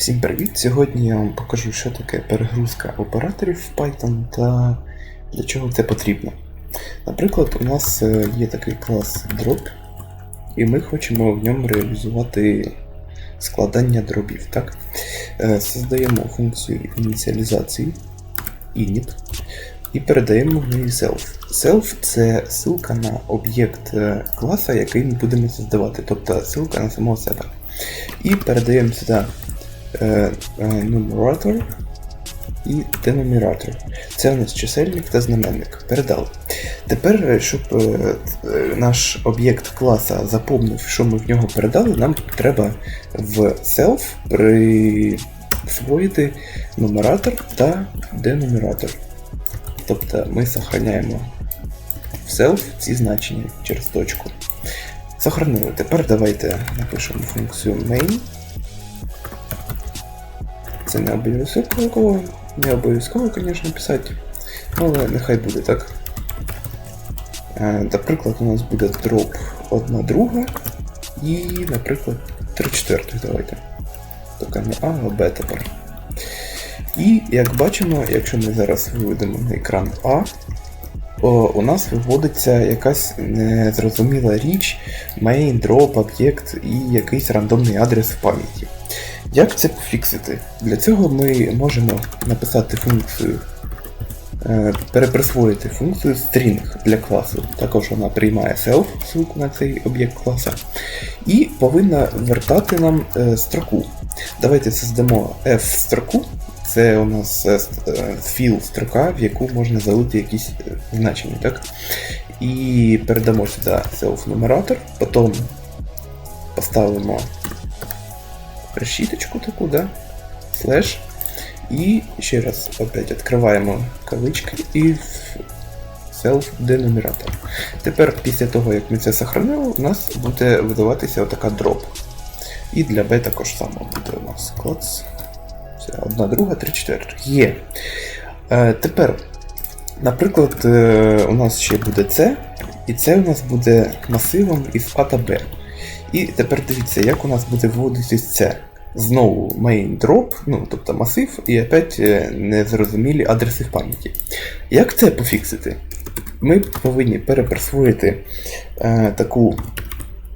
Всім привіт! Сьогодні я вам покажу, що таке перегрузка операторів в Python та для чого це потрібно. Наприклад, у нас е, є такий клас drop, і ми хочемо в ньому реалізувати складання дробів. Так? Е, Создаємо функцію ініціалізації init і передаємо в неї self. Self це ссылка на об'єкт е, класа, який ми будемо создавати, тобто ссылка на самого себе. І передаємо сюди е, е, і денумератор. Це у нас чисельник та знаменник. Передали. Тепер, е, щоб наш об'єкт класа запомнив, що ми в нього передали, нам треба в self присвоїти нумератор та денумератор. Тобто ми сохраняємо в self ці значення через точку. Сохранили. Тепер давайте напишемо функцію main. Це не обов'язково, не обов'язково, звісно, писати. Але нехай буде так. Е, Наприклад, у нас буде дроп 1 друга і, наприклад, 3 четвертих давайте. Тільки не А, а Б тепер. І як бачимо, якщо ми зараз виведемо на екран А, о, у нас виводиться якась незрозуміла річ, main, drop, об'єкт і якийсь рандомний адрес в пам'яті. Як це пофіксити? Для цього ми можемо написати функцію, е, переприсвоїти функцію string для класу. Також вона приймає self, ссылку на цей об'єкт класа, і повинна вертати нам е, строку. Давайте создамо f строку. Це у нас ст- е, філ строка, в яку можна залити якісь значення. Так? І передамо сюди self-нумератор, потім поставимо решіточку таку, да? Слеш. І ще раз опять відкриваємо кавички і self денумератор. Тепер, після того, як ми це сохранили, у нас буде видаватися отака дроп. І для B також само буде у нас клац. Все, одна, друга, три, четвертих. Є. Е, тепер, наприклад, е, у нас ще буде C, і це у нас буде масивом із А та Б. І тепер дивіться, як у нас буде вводитись це. Знову main drop, ну тобто масив, і опять е, незрозумілі адреси в пам'яті. Як це пофіксити? Ми повинні переприсвоїти е, таку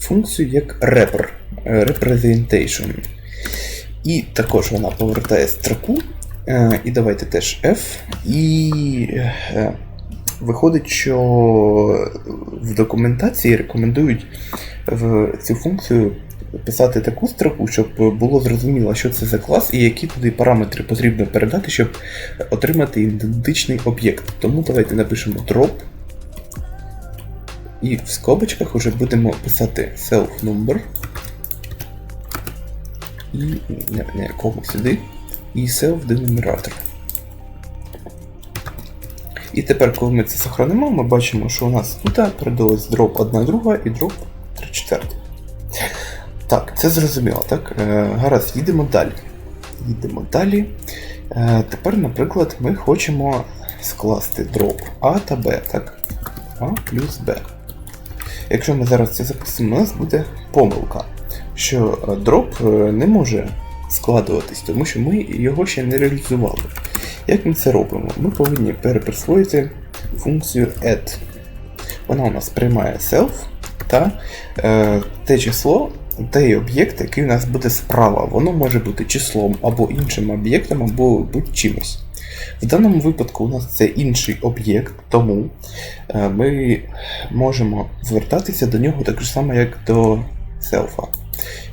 функцію, як repr, е, representation. І також вона повертає строку. Е, і давайте теж F. І е, виходить, що в документації рекомендують в цю функцію писати таку строку, щоб було зрозуміло, що це за клас і які туди параметри потрібно передати, щоб отримати ідентичний об'єкт. Тому давайте напишемо drop. І в скобочках вже будемо писати self number. І не, не кому сюди. І self денумератор. І тепер, коли ми це сохранимо, ми бачимо, що у нас тут передалось дроп 1 друга і дроп 3 четверті. Так, це зрозуміло, так? Е, гаразд, їдемо далі. Їдемо далі. Е, тепер, наприклад, ми хочемо скласти дроп А та Б, так? А плюс Б. Якщо ми зараз це записимо, у нас буде помилка, що е, дроп не може складуватись, тому що ми його ще не реалізували. Як ми це робимо? Ми повинні переприсвоїти функцію add. Вона у нас приймає self та е, те число, той об'єкт, який у нас буде справа. Воно може бути числом або іншим об'єктом, або будь-чимось. В даному випадку у нас це інший об'єкт, тому е, ми можемо звертатися до нього так само, як до селфа.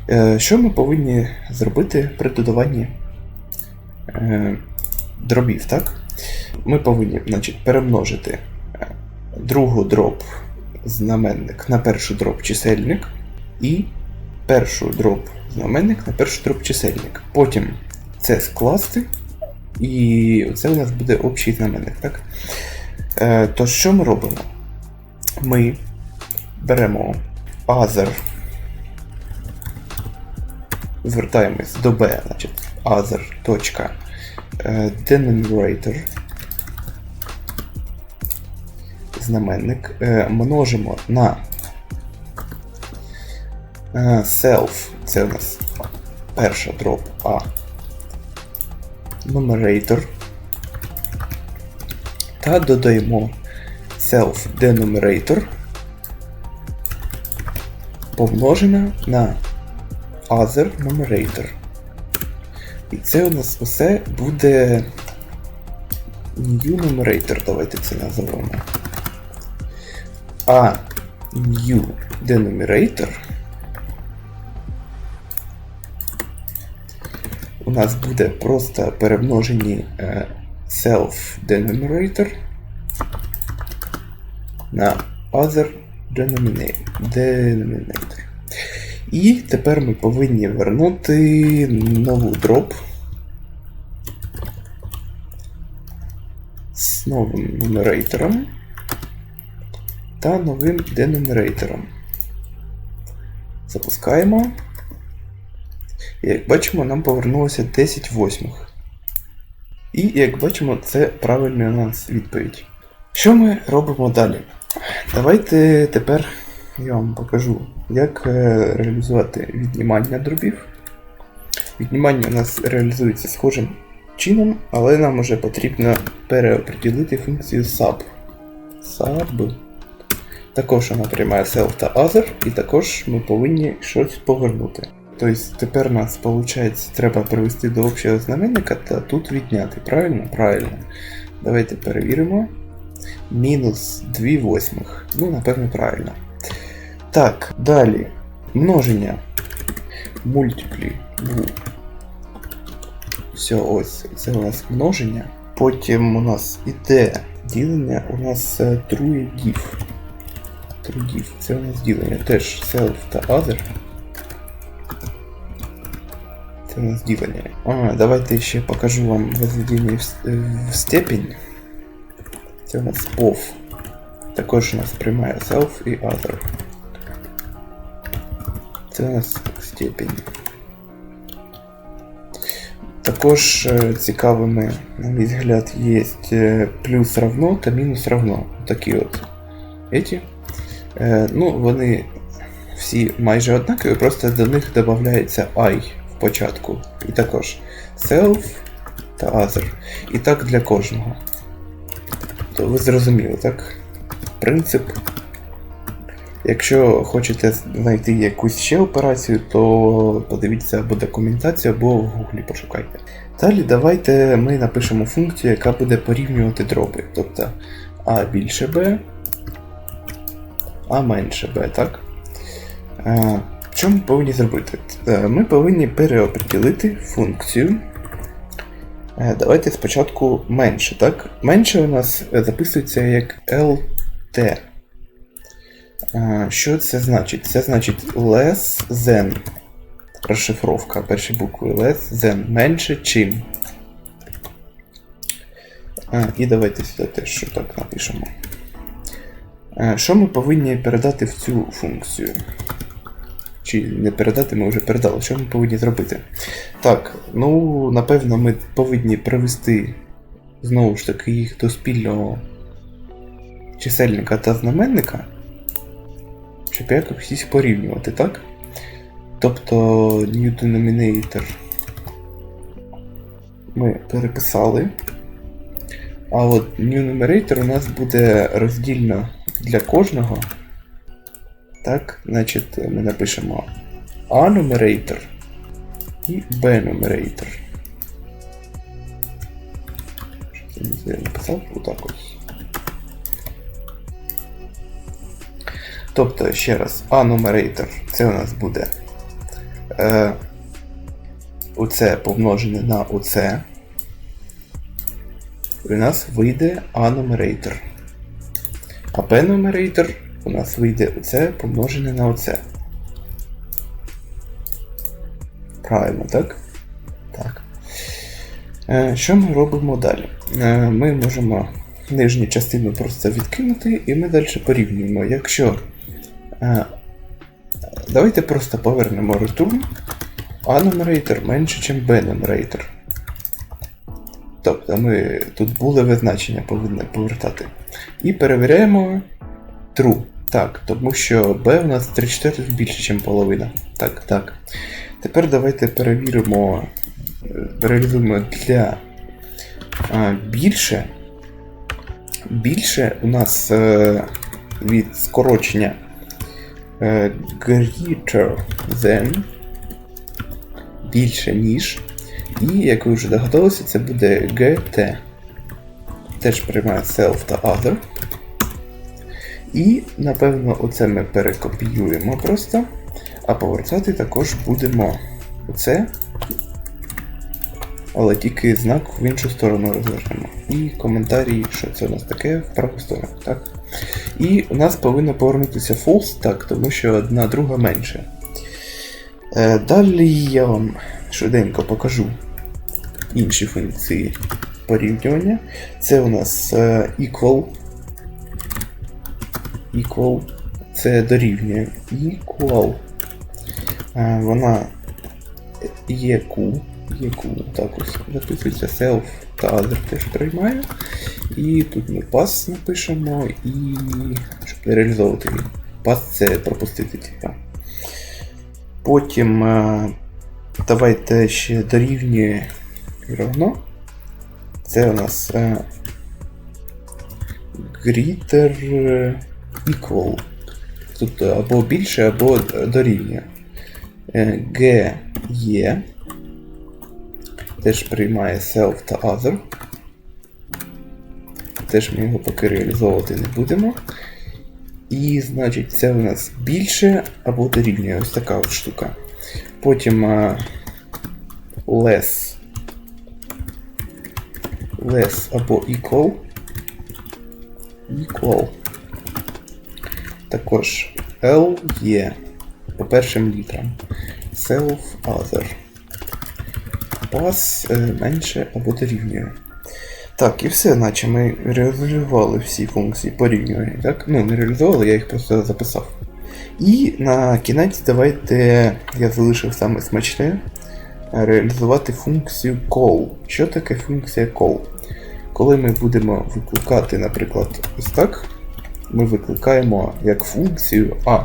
Е, Що ми повинні зробити при додаванні е, дробів, так? Ми повинні значить, перемножити другу дроб знаменник на першу дроб чисельник і першу дроб знаменник на першу дроб чисельник. Потім це скласти, і це у нас буде общий знаменник. Так? Е, то що ми робимо? Ми беремо other, звертаємось до B, значить other. точка, е, знаменник е, множимо на self, це у нас перша дроп А. Numerator. Та додаємо self denominator помножена на other numerator. І це у нас усе буде new numerator, давайте це називаємо. А new denominator у нас буде просто перемножені е, self denominator на other denominator. І тепер ми повинні вернути нову дроп з новим нумератором та новим денумератором. Запускаємо. Як бачимо, нам повернулося 10 восьмих. І як бачимо, це правильна у нас відповідь. Що ми робимо далі? Давайте тепер я вам покажу, як е, реалізувати віднімання дробів. Віднімання у нас реалізується схожим чином, але нам вже потрібно переоприділити функцію sub. Sub. Також вона приймає self та other, і також ми повинні щось повернути. Тобто тепер нас, виходить, треба привести до общого знаменника та тут відняти. Правильно? Правильно. Давайте перевіримо. Мінус 2 восьмих. Ну, напевно, правильно. Так, далі. Множення. Мультиплі. Все, ось. Це у нас множення. Потім у нас іде ділення, у нас е, div. True div. Це у нас ділення. Теж self та other. Це у нас ділення. А, давайте ще покажу вам возведення в, в степень. Це у нас of. Також у нас приймає self і other. Це у нас степень. Також е, цікавими, на мій взгляд, є е, плюс равно та мінус равно. Такі от. Эти. Е, ну, вони всі майже однакові, просто до них додається I початку. І також self та other. І так для кожного. То ви зрозуміли, так? Принцип. Якщо хочете знайти якусь ще операцію, то подивіться або документацію, або в гуглі пошукайте. Далі давайте ми напишемо функцію, яка буде порівнювати дроби. Тобто А більше Б, А менше Б, так? Що ми повинні зробити? Е, Ми повинні переоприділити функцію. Е, Давайте спочатку менше, так? Менше у нас е, записується як LT. Що це значить? Це значить less than. Розшифровка перші букви less than менше чим. І давайте сюди теж що так напишемо. Що ми повинні передати в цю функцію? Чи не передати, ми вже передали. Що ми повинні зробити? Так, ну, напевно, ми повинні привести знову ж таки їх до спільного чисельника та знаменника, щоб якось їх порівнювати, так? Тобто new denominator ми переписали. А от new numerator у нас буде роздільно для кожного. Так, значить, ми напишемо A numerator і B numerator. Я написав? Отак ось. Тобто, ще раз, A numerator це у нас буде е, оце помножене на оце. І у нас вийде A numerator. А P numerator у нас вийде оце помножене на оце. Правильно, так? Так. Е, що ми робимо далі? Е, ми можемо нижню частину просто відкинути, і ми далі порівнюємо. Якщо. Е, давайте просто повернемо return, A numerator менше, ніж B numerator. Тобто ми тут були визначення повинні повертати. І перевіряємо true. Так, тому що B у нас 3 четвертих більше, ніж половина. Так, так. Тепер давайте перевіримо, е, реалізуємо для А, більше. Більше у нас е, від скорочення е, greater than більше ніж. І, як ви вже догадалися, це буде GT. Теж приймає self та other. І, напевно, оце ми перекопіюємо просто. А повертати також будемо оце. Але тільки знак в іншу сторону розвернемо. І коментарі, що це у нас таке в праву сторону, так? І у нас повинно повернутися false, так, тому що одна друга менше. Е, далі я вам швиденько покажу інші функції порівнювання. Це у нас е, equal. Equal. Це дорівнює equal. Вона є Q. Є Q, так ось записується self та other теж приймає. І тут ми pass напишемо і щоб не реалізовувати він. Pass це пропустити, типа. Потім давайте ще дорівнює равно. Це у нас greater equal. Тут або більше, або дорівнює. Е, G є. Теж приймає self та other. Теж ми його поки реалізовувати не будемо. І, значить, це у нас більше або дорівнює ось така от штука. Потім а, less. Less або equal. Equal. Також L є по першим літрам. Self other. Pass е, менше або дорівнює. Так, і все, наче ми реалізували всі функції порівнювання, так? Ну, не реалізували, я їх просто записав. І на кінець давайте я залишив саме смачне реалізувати функцію call. Що таке функція call? Коли ми будемо викликати, наприклад, ось так, ми викликаємо як функцію А.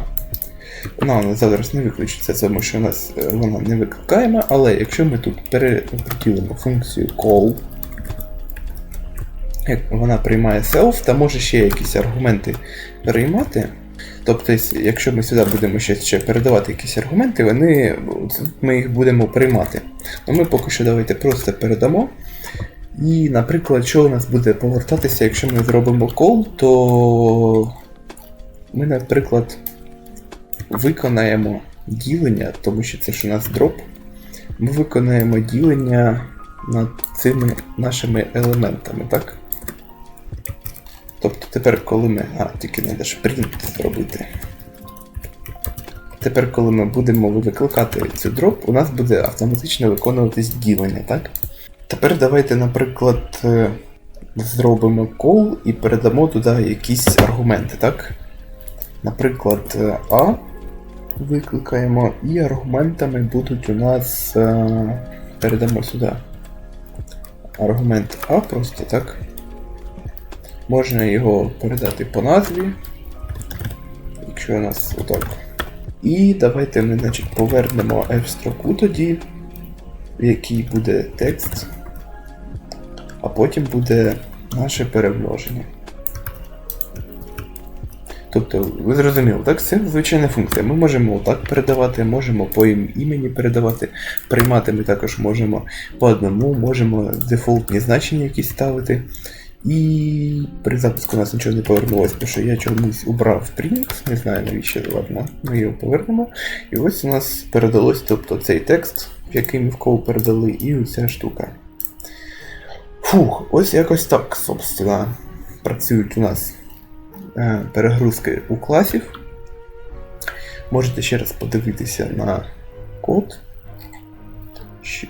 Вона у нас зараз не виключиться, тому що у нас е, вона не викликаємо, але якщо ми тут переподілимо функцію call, як вона приймає self, та може ще якісь аргументи переймати. Тобто, якщо ми сюди будемо ще, ще передавати якісь аргументи, вони, ми їх будемо приймати. Ну ми поки що давайте просто передамо. І, наприклад, що у нас буде повертатися, якщо ми зробимо call, то ми, наприклад, виконаємо ділення, тому що це ж у нас дроп. Ми виконаємо ділення над цими нашими елементами, так? Тобто тепер, коли ми. А, тільки треба ж print зробити. Тепер, коли ми будемо викликати цю дроп, у нас буде автоматично виконуватись ділення, так? Тепер давайте, наприклад, е, зробимо call і передамо туди якісь аргументи, так? Наприклад, е, A викликаємо, і аргументами будуть у нас. е, Передамо сюди. Аргумент А просто, так? Можна його передати по назві. Якщо у нас отак. І давайте ми значить, повернемо F-строку тоді, в якій буде текст, а потім буде наше перемноження. Тобто, ви зрозуміли, так? Це звичайна функція. Ми можемо отак передавати, можемо по імені передавати, приймати ми також можемо по одному, можемо дефолтні значення якісь ставити. І при запуску у нас нічого не повернулося, тому що я чомусь убрав print, не знаю навіщо, ладно, ми його повернемо. І ось у нас передалось тобто, цей текст, який ми в кол передали, і оця штука. Фух, ось якось так, собственно, працюють у нас е, перегрузки у класів. Можете ще раз подивитися на код.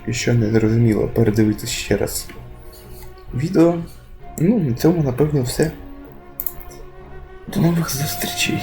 Що не зрозуміло, передивитися ще раз відео. Ну, на цьому, напевно, все. До нових зустрічей.